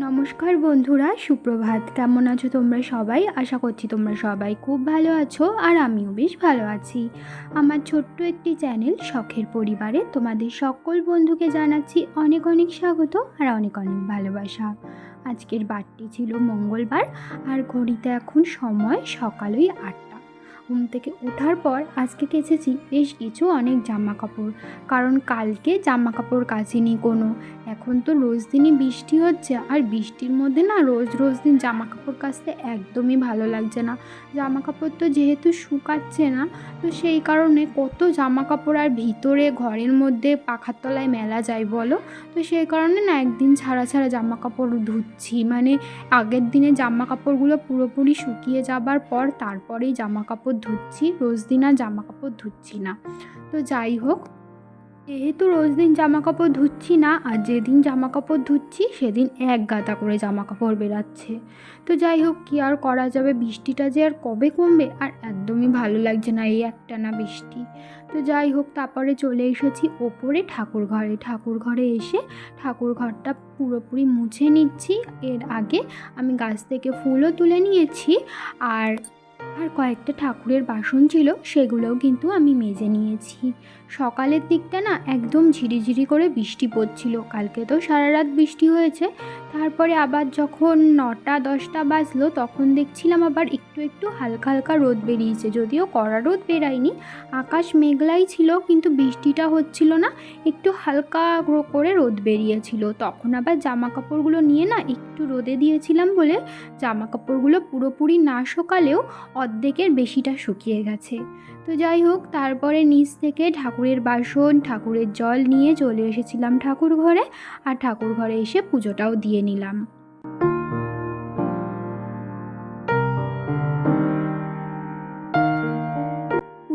নমস্কার বন্ধুরা, সুপ্রভাত। কেমন আছো তোমরা সবাই? আশা করছি তোমরা সবাই খুব ভালো আছো আর আমিও বেশ ভালো আছি। আমার ছোট্ট একটি চ্যানেল শখের পরিবারে তোমাদের সকল বন্ধুকে জানাচ্ছি অনেক অনেক স্বাগত আর অনেক অনেক ভালোবাসা। আজকের বারটি ছিল মঙ্গলবার আর ঘড়িতে এখন সময় সকাল ওই আটটা। ঘুম থেকে ওঠার পর আজকে কেচেছি বেশ কিছু অনেক জামা কাপড় কারণ কালকে জামা কাপড় কাচিনি কোনো। এখন তো রোজ দিনই বৃষ্টি হচ্ছে আর বৃষ্টির মধ্যে না রোজ রোজ দিন জামা কাপড় কাচতে একদমই ভালো লাগছে না। জামা কাপড় তো যেহেতু শুকাচ্ছে না, তো সেই কারণে কত জামা কাপড় আর ভিতরে ঘরের মধ্যে পাখার তলায় মেলা যায় বলো? তো সেই কারণে না একদিন ছাড়া ছাড়া জামা কাপড় ধুচ্ছি। মানে আগের দিনে জামা কাপড়গুলো পুরোপুরি শুকিয়ে যাবার পর তারপরেই জামা কাপড় ধুচ্ছি, রোজ দিন আর জামা কাপড় ধুচ্ছি না। তো যাই হোক, যেহেতু রোজ দিন জামা কাপড় ধুচ্ছি না, আর যেদিন জামা কাপড় ধুচ্ছি, সেদিন এক গাদা করে জামা কাপড় বেরাচ্ছে। তো যাই হোক, কী আর করা যাবে? বৃষ্টিটা যে আর কবে কমবে? আর একদমই ভালো লাগছে না এই একটা না বৃষ্টি। তো যাই হোক, তারপরে চলে এসেছি ওপরে ঠাকুর ঘরে। ঠাকুর ঘরে এসে ঠাকুর ঘরটা পুরোপুরি মুছে নিচ্ছি। এর আগে আমি গাছ থেকে ফুলও তুলে নিয়েছি। আর আর কয়েকটা ঠাকুরের বাসন ছিল সেগুলোও কিন্তু আমি মেজে নিয়েছি। সকালের দিকটা না একদম ঝিরিঝিরি করে বৃষ্টি পড়ছিল। কালকে তো সারা রাত বৃষ্টি হয়েছে। তারপরে আবার যখন নটা, দশটা বাজলো, তখন দেখছিলাম আবার একটু একটু হালকা হালকা রোদ বেরিয়েছে। যদিও কড়া রোদ বেরায়নি, আকাশ মেঘলাই ছিল, কিন্তু বৃষ্টিটা হচ্ছিল না, একটু হালকা করে রোদ বেরিয়েছিল। তখন আবার জামা কাপড়গুলো নিয়ে না একটু রোদে দিয়েছিলাম বলে জামা কাপড়গুলো পুরোপুরি না শুকালেও অর্ধেকের বেশিটা শুকিয়ে গেছে। তো যাই হোক, তারপরে নিচ থেকে ঠাকুরের বাসন, ঠাকুরের জল নিয়ে চলে এসেছিলাম ঠাকুর ঘরে আর ঠাকুর ঘরে এসে পুজোটাও দিয়ে নিলাম।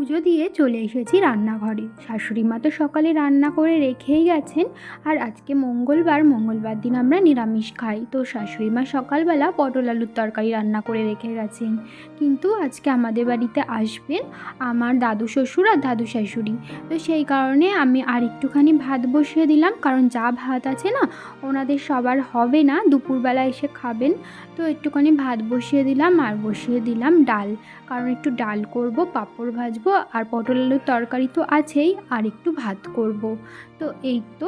পুজো দিয়ে চলে এসেছি রান্নাঘরে। শাশুড়ি মা তো সকালে রান্না করে রেখেই গেছেন আর আজকে মঙ্গলবার মঙ্গলবার দিন আমরা নিরামিষ খাই। তো শাশুড়ি মা সকালবেলা পটল আলুর তরকারি রান্না করে রেখে গেছেন। কিন্তু আজকে আমাদের বাড়িতে আসবেন আমার দাদু শ্বশুর আর দাদু শাশুড়ি। তো সেই কারণে আমি আর একটুখানি ভাত বসিয়ে দিলাম, কারণ যা ভাত আছে না, ওনাদের সবার হবে না। দুপুরবেলা এসে খাবেন। তো একটুখানি ভাত বসিয়ে দিলাম আর বসিয়ে দিলাম ডাল। কারণ একটু ডাল করব, পাঁপড় ভাজবো আর পটল আলুর তরকারি তো আছেই, আর একটু ভাত করব। তো এই তো,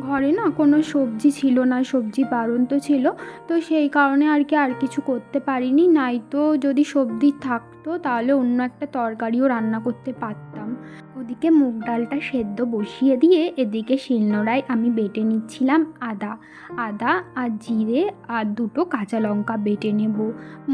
ঘরে না কোনো সবজি ছিল না, সবজি বারণ তো ছিল, তো সেই কারণে আর কি আর কিছু করতে পারিনি। নাই তো যদি সবজি থাকতো তাহলে অন্য একটা তরকারিও রান্না করতে পারতাম। ওদিকে মুগ ডালটা সেদ্ধ বসিয়ে দিয়ে এদিকে শিলনোড়ায় আমি বেটে নিচ্ছিলাম আদা। আদা আর জিরে আর দুটো কাঁচা লঙ্কা বেটে নেব।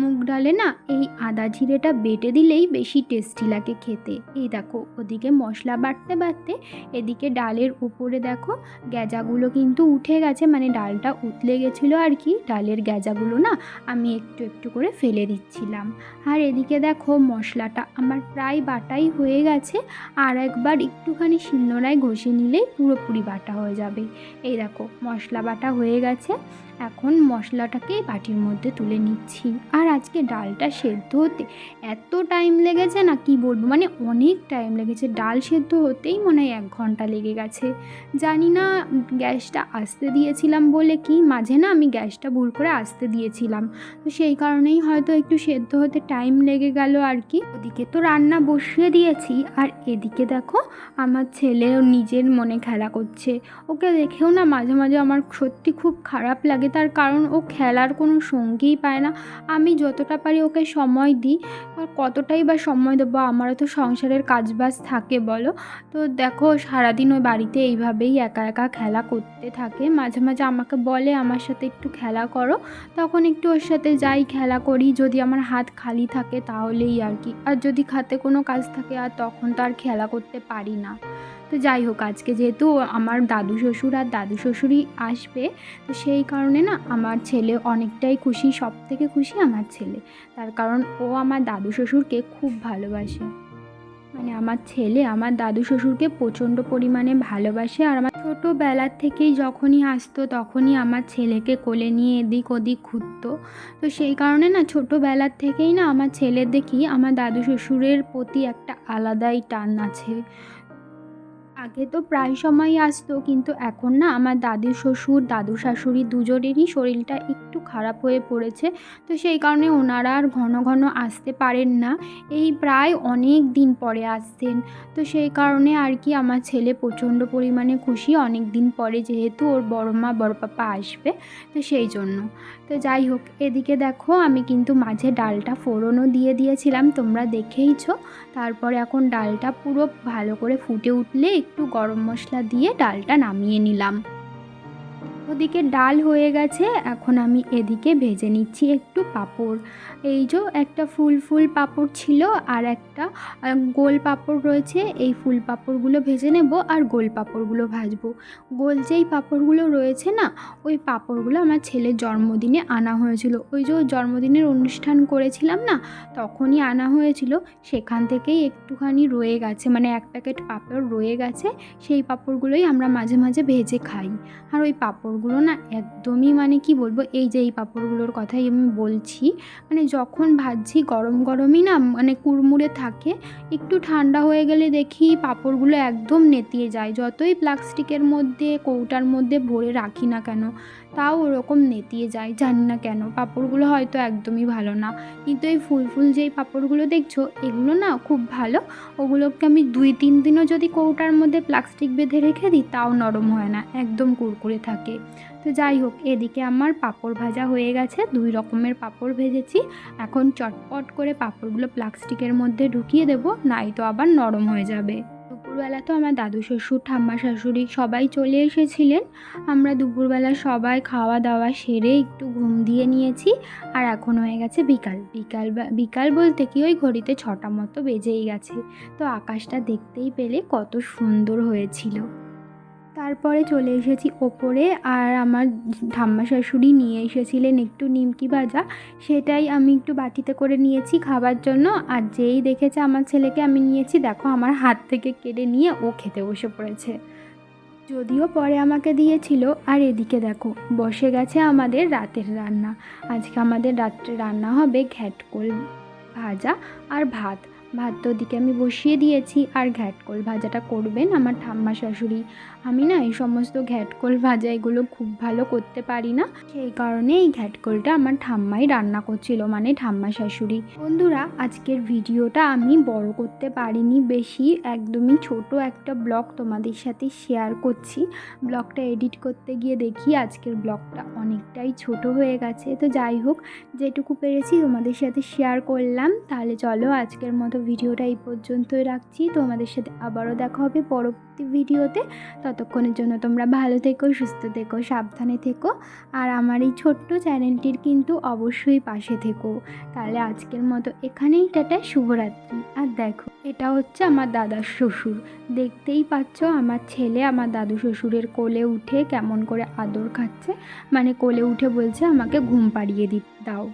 মুগ ডালে না এই আদা জিরেটা বেটে দিলেই বেশি টেস্টি লাগে খেতে। এই দেখো, ওদিকে মশলা বাটতে বাটতে এদিকে ডালের উপরে দেখো, গ্যাজাগুলো কিন্তু উঠে গেছে মানে ডালটা উতলে গেছিল আর কি, ডালের গ্যাজাগুলো না আমি একটু একটু করে ফেলে দিচ্ছিলাম। আর এদিকে দেখো মশলাটা আমার প্রায় বাটাই হয়ে গেছে, আর একবার একটুখানি শিলনোড়ায় ঘষে নিলেই পুরোপুরি বাটা হয়ে যাবে। এই দেখো, মশলা বাটা হয়ে গেছে। এখন মশলাটাকে বাটির মধ্যে তুলে নিচ্ছি। আর আজকে ডালটা সেদ্ধ হতে এত টাইম লেগেছে না, কি বলব? মানে অনেক টাইম লেগেছে। ডাল সেদ্ধ হতেই মনে হয় এক ঘণ্টা লেগে গেছে। জানি না, গ্যাসটা আসতে দিয়েছিলাম বলে কি, মাঝে না আমি গ্যাসটা ভুল করে আসতে দিয়েছিলাম। তো সেই কারণেই হয়তো একটু সেদ্ধ হতে টাইম লেগে গেল আর কি। ওদিকে তো রান্না বসিয়ে দিয়েছি, আর এদিকে দেখো আমার ছেলেও নিজের মনে খেলা করছে। ওকে দেখেও না মাঝে মাঝে আমার সত্যি খুব খারাপ লাগে। তার কারণ ও খেলার কোনো সঙ্গীই পায় না। আমি যতটা পারি ওকে সময় দিই। আর কতটাই বা সময় দেবো, আমারও তো সংসারের কাজবাজ থাকে বলো। তো দেখো, সারাদিন ওই বাড়িতে এইভাবেই একা একা খেলা করতে থাকে। মাঝে মাঝে আমাকে বলে, আমার সাথে একটু খেলা করো। তখন একটু ওর সাথে যাই, খেলা করি। যদি আমার হাত খালি থাকে তাহলেই আর কি। আর যদি খাতে কোনো কাজ থাকে, আর তখন তো আর খেলা করতে পারি না। তো যাই হোক, আজকে যেহেতু আমার দাদু শ্বশুর আর দাদু শ্বশুরই আসবে, তো সেই কারণে না আমার ছেলে অনেকটাই খুশি সব থেকে খুশি আমার ছেলে। তার কারণ ও আমার দাদু শ্বশুরকে খুব ভালোবাসে। মানে আমার ছেলে আমার দাদু শ্বশুরকে প্রচণ্ড পরিমাণে ভালোবাসে আর আমার ছোটোবেলার থেকেই যখনই আসতো তখনই আমার ছেলেকে কোলে নিয়ে এদিক ওদিক ঘুরতো। তো সেই কারণে না ছোটোবেলার থেকেই না আমার ছেলে দেখি আমার দাদু শ্বশুরের প্রতি একটা আলাদাই টান আছে। আগে তো প্রায় সময়ই আসতো, কিন্তু এখন না আমার দাদু শ্বশুর, দাদু শাশুড়ি দুজনেরই শরীরটা একটু খারাপ হয়ে পড়েছে। তো সেই কারণে ওনারা আর ঘন ঘন আসতে পারেন না। এই প্রায় অনেক দিন পরে আসছেন। তো সেই কারণে আর কি আমার ছেলে প্রচণ্ড পরিমাণে খুশি অনেক দিন পরে যেহেতু ওর বড় মা, বড় পাপা আসবে। তো সেই জন্য। তো যাই হোক, এদিকে দেখো আমি কিন্তু মাঝে ডালটা ফোড়নও দিয়ে দিয়েছিলাম, তোমরা দেখেইছো। তারপরে এখন ডালটা পুরো ভালো করে ফুটে উঠলে একটু গরম মশলা দিয়ে ডালটা নামিয়ে নিলাম। ওদিকে ডাল হয়ে গেছে, এখন আমি এদিকে ভেজে নিচ্ছি একটু পাঁপড়। এই যে একটা ফুল ফুল পাঁপড় ছিল আর একটা গোল পাঁপড় রয়েছে, এই ফুল পাঁপড়গুলো ভেজে নেব আর গোল পাঁপড়গুলো ভাজবো। গোল যেই পাঁপড়গুলো রয়েছে না, ওই পাঁপড়গুলো আমার ছেলের জন্মদিনে আনা হয়েছিল। ওই যে জন্মদিনের অনুষ্ঠান করেছিলাম না, তখনই আনা হয়েছিল, সেখান থেকেই একটুখানি রয়ে গেছে মানে এক প্যাকেট পাঁপড় রয়ে গেছে, সেই পাঁপড়গুলোই আমরা মাঝে মাঝে ভেজে খাই। আর ওই পাঁপড়গুলো না একদমই মানে কি বলব, এই যে এই পাঁপড়গুলোর কথাই আমি বলছি মানে যখন ভাজছি গরম গরমই না মানে কুড়মুড়ে থাকে, একটু ঠান্ডা হয়ে গেলে দেখি পাঁপড়গুলো একদম নেতিয়ে যায়, যতই প্লাস্টিকের মধ্যে কৌটার মধ্যে ভরে রাখি না কেন। তাও ওরকম নেতিয়ে যায়, জানি না কেন। পাঁপড়গুলো হয়তো একদমই ভালো না। কিন্তু এই ফুল ফুল যেই পাঁপড়গুলো দেখছ, এগুলো না খুব ভালো। ওগুলোকে আমি দুই তিন দিনও যদি কৌটার মধ্যে প্লাস্টিক বেঁধে রেখে দিই, তাও নরম হয় না, একদম কুরকুরে থাকে। তো যাই হোক, এদিকে আমার পাঁপড় ভাজা হয়ে গেছে। দুই রকমের পাঁপড় ভেজেছি। এখন চটপট করে পাঁপড়গুলো প্লাস্টিকের মধ্যে ঢুকিয়ে দেবো, নাই তো আবার নরম হয়ে যাবে। দুপুরবেলা তো আমার দাদু শ্বশুর, ঠাম্মা শাশুড়ি সবাই চলে এসেছিলেন। আমরা দুপুরবেলা সবাই খাওয়া দাওয়া সেরে একটু ঘুম দিয়ে নিয়েছি আর এখন হয়ে গেছে বিকাল। বিকাল বিকাল বলতে কি ওই ঘড়িতে ছটা মতো বেজেই গেছে। তো আকাশটা দেখতেই পেলে কত সুন্দর হয়েছিল। তারপরে চলে এসেছি ওপরে আর আমার ঠাম্মা শাশুড়ি নিয়ে এসেছিলেন একটু নিমকি ভাজা। সেটাই আমি একটু বাটিতে করে নিয়েছি খাবার জন্য। আর যেই দেখেছে আমার ছেলেকে আমি নিয়েছি, দেখো আমার হাত থেকে কেড়ে নিয়ে ও খেতে বসে পড়েছে। যদিও পরে আমাকে দিয়েছিল, আর এদিকে দেখো, বসে গেছে আমাদের রাতের রান্না। আজকে আমাদের রাত্রে রান্না হবে ঘ্যাটকোল ভাজা আর ভাত। ভাত তো আমি বসিয়ে দিয়েছি আর ঘ্যাটকোল ভাজাটা করবেন আমার ঠাম্মা শাশুড়ি। আমি না এই সমস্ত ঘ্যাটকোল ভাজা এগুলো খুব ভালো করতে পারি না। সেই কারণে এই ঘ্যাটকোলটা আমার ঠাম্মাই রান্না করছিল মানে ঠাম্মা শাশুড়ি। বন্ধুরা, আজকের ভিডিওটা আমি বড় করতে পারিনি, বেশি একদমই ছোট একটা ব্লগ তোমাদের সাথে শেয়ার করছি। ব্লগটা এডিট করতে গিয়ে দেখি আজকের ব্লগটা অনেকটাই ছোট হয়ে গেছে। তো যাই হোক, যেটুকু পেরেছি তোমাদের সাথে শেয়ার করলাম। তাহলে চলো আজকের মতো ভিডিওটা এই পর্যন্তই রাখছি। তোমাদের সাথে আবারও দেখা হবে পরবর্তী ভিডিওতে। ততক্ষণের জন্য তোমরা ভালো থেকো, সুস্থ থেকো, সাবধানে থেকো। আর আমার এই ছোট্ট চ্যানেলটির কিন্তু অবশ্যই পাশে থেকো। তাহলে আজকের মতো এখানেই, টাটা, শুভরাত্রি। আর দেখো, এটা হচ্ছে আমার দাদার শ্বশুর। দেখতেই পাচ্ছ আমার ছেলে আমার দাদু শ্বশুরের কোলে উঠে কেমন করে আদর খাচ্ছে। মানে কোলে উঠে বলছে, আমাকে ঘুম পাড়িয়ে দি, দাও।